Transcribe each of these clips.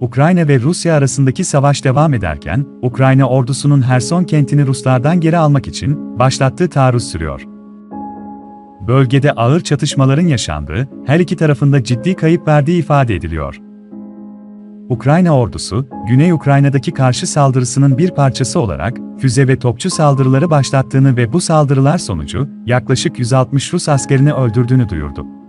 Ukrayna ve Rusya arasındaki savaş devam ederken, Ukrayna ordusunun Herson kentini Ruslardan geri almak için başlattığı taarruz sürüyor. Bölgede ağır çatışmaların yaşandığı, her iki tarafında ciddi kayıp verdiği ifade ediliyor. Ukrayna ordusu, Güney Ukrayna'daki karşı saldırısının bir parçası olarak füze ve topçu saldırıları başlattığını ve bu saldırılar sonucu yaklaşık 160 Rus askerini öldürdüğünü duyurdu.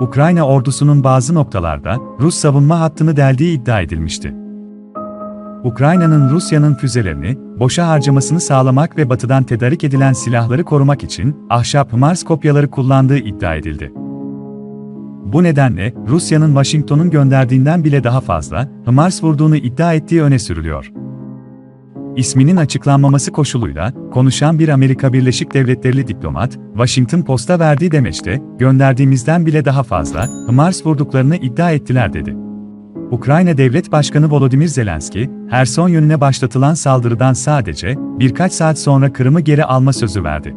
Ukrayna ordusunun bazı noktalarda Rus savunma hattını deldiği iddia edilmişti. Ukrayna'nın Rusya'nın füzelerini boşa harcamasını sağlamak ve batıdan tedarik edilen silahları korumak için ahşap Mars kopyaları kullandığı iddia edildi. Bu nedenle Rusya'nın Washington'un gönderdiğinden bile daha fazla HIMARS vurduğunu iddia ettiği öne sürülüyor. İsminin açıklanmaması koşuluyla konuşan bir Amerika Birleşik Devletleri'li diplomat, Washington Post'a verdiği demeçte, gönderdiğimizden bile daha fazla HIMARS vurduklarını iddia ettiler dedi. Ukrayna Devlet Başkanı Volodymyr Zelenski, Herson yönüne başlatılan saldırıdan sadece birkaç saat sonra Kırım'ı geri alma sözü verdi.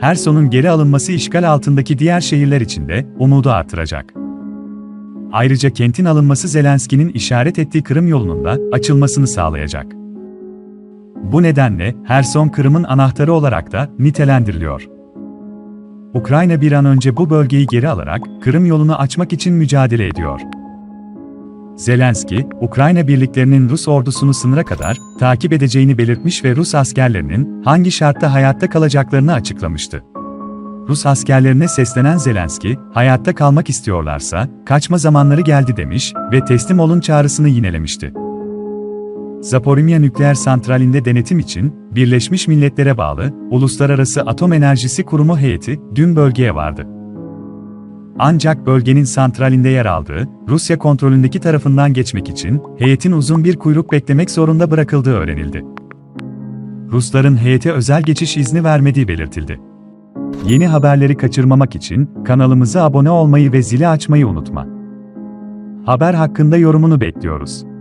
Herson'un geri alınması işgal altındaki diğer şehirler için de umudu artıracak. Ayrıca kentin alınması Zelenski'nin işaret ettiği Kırım yolunun da açılmasını sağlayacak. Bu nedenle Herson Kırım'ın anahtarı olarak da nitelendiriliyor. Ukrayna bir an önce bu bölgeyi geri alarak Kırım yolunu açmak için mücadele ediyor. Zelenski, Ukrayna birliklerinin Rus ordusunu sınıra kadar takip edeceğini belirtmiş ve Rus askerlerinin hangi şartta hayatta kalacaklarını açıklamıştı. Rus askerlerine seslenen Zelenski, hayatta kalmak istiyorlarsa kaçma zamanları geldi demiş ve teslim olun çağrısını yinelemişti. Zaporimya nükleer santralinde denetim için Birleşmiş Milletler'e bağlı Uluslararası Atom Enerjisi Kurumu heyeti dün bölgeye vardı. Ancak bölgenin santralinde yer aldığı, Rusya kontrolündeki tarafından geçmek için heyetin uzun bir kuyruk beklemek zorunda bırakıldığı öğrenildi. Rusların heyete özel geçiş izni vermediği belirtildi. Yeni haberleri kaçırmamak için kanalımıza abone olmayı ve zili açmayı unutma. Haber hakkında yorumunu bekliyoruz.